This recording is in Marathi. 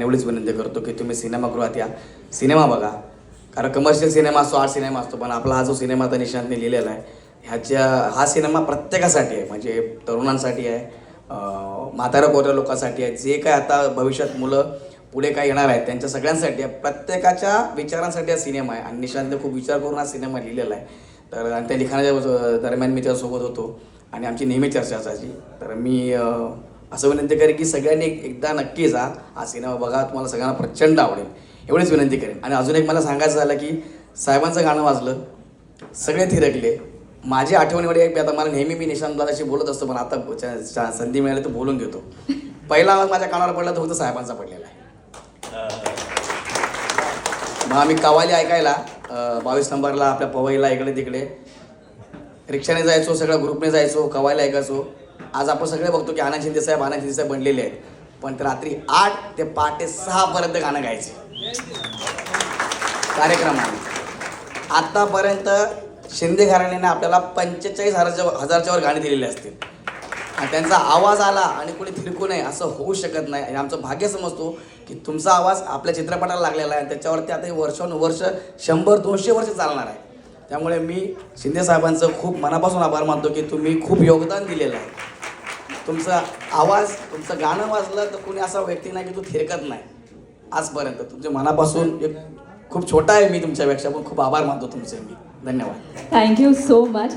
एवढीच विनंती करतो की तुम्ही सिनेमागृहात या. सिनेमा बघा. कारण कमर्शियल सिनेमा असतो आर्ट सिनेमा असतो पण आपला हा जो सिनेमा आता निशांतने लिहिलेला आहे ह्याच्या हा सिनेमा प्रत्येकासाठी आहे. म्हणजे तरुणांसाठी आहे म्हाताऱ्या कोऱ्या लोकांसाठी आहे. जे काय आता भविष्यात मुलं पुढे काय येणार आहेत त्यांच्या सगळ्यांसाठी आहे. प्रत्येकाच्या विचारांसाठी हा सिनेमा आहे. आणि निशांतने खूप विचार करून हा सिनेमा लिहिलेला आहे. तर आणि त्या लिखाणाच्या दरम्यान मी त्यासोबत होतो. आणि आमची नेहमी चर्चा असायची. तर मी असं विनंती करेन की सगळ्यांनी एक- एकदा नक्की जा. हा सिनेमा बघा तुम्हाला सगळ्यांना प्रचंड आवडेल. एवढीच विनंती करेन. आणि अजून एक मला सांगायचं झालं की साहेबांचं गाणं वाजलं सगळे थिरकले. माझी आठवणीमध्ये एक आता मला नेहमी मी निशांत दादाशी बोलत असतो पण आता च- संधी मिळाली तर बोलून घेतो. पहिला आवाज माझ्या कानावर पडला तो फक्त साहेबांचा पडलेला आहे. मग आम्ही कवाली ऐकायला बावीस नंबरला आपल्या पवईला इकडे तिकडे. रिक्षाने जायचो सगळ्या ग्रुपने जायचो कवायला ऐकायचो. आज आपण सगळे बघतो की आनंद शिंदे साहेब आनंद शिंदे साहेब बनलेले आहेत. पण रात्री आठ ते पहाटे सहा पर्यंत गाणं गायचे. कार्यक्रमाने. आतापर्यंत शिंदे घराण्याने आपल्याला पंचेचाळीस हजारच्या हजारच्या वर गाणी दिलेली असतील. आणि त्यांचा आवाज आला आणि कोणी थिरकू नये असं होऊ शकत नाही. आणि आमचं भाग्य समजतो की तुमचा आवाज आपल्या चित्रपटाला लागलेला आहे आणि त्याच्यावरती आता हे वर्षानुवर्ष शंभर दोनशे वर्ष चालणार आहे. त्यामुळे मी शिंदे साहेबांचं खूप मनापासून आभार मानतो की तुम्ही खूप योगदान दिलेलं आहे. तुमचा आवाज तुमचं गाणं वाजलं तर कोणी असा व्यक्ती नाही की तो थिरकत नाही. आजपर्यंत तुमच्या मनापासून एक खूप छोटा आहे मी तुमच्यापेक्षा. पण खूप आभार मानतो तुमचे मी. धन्यवाद. Thank you so much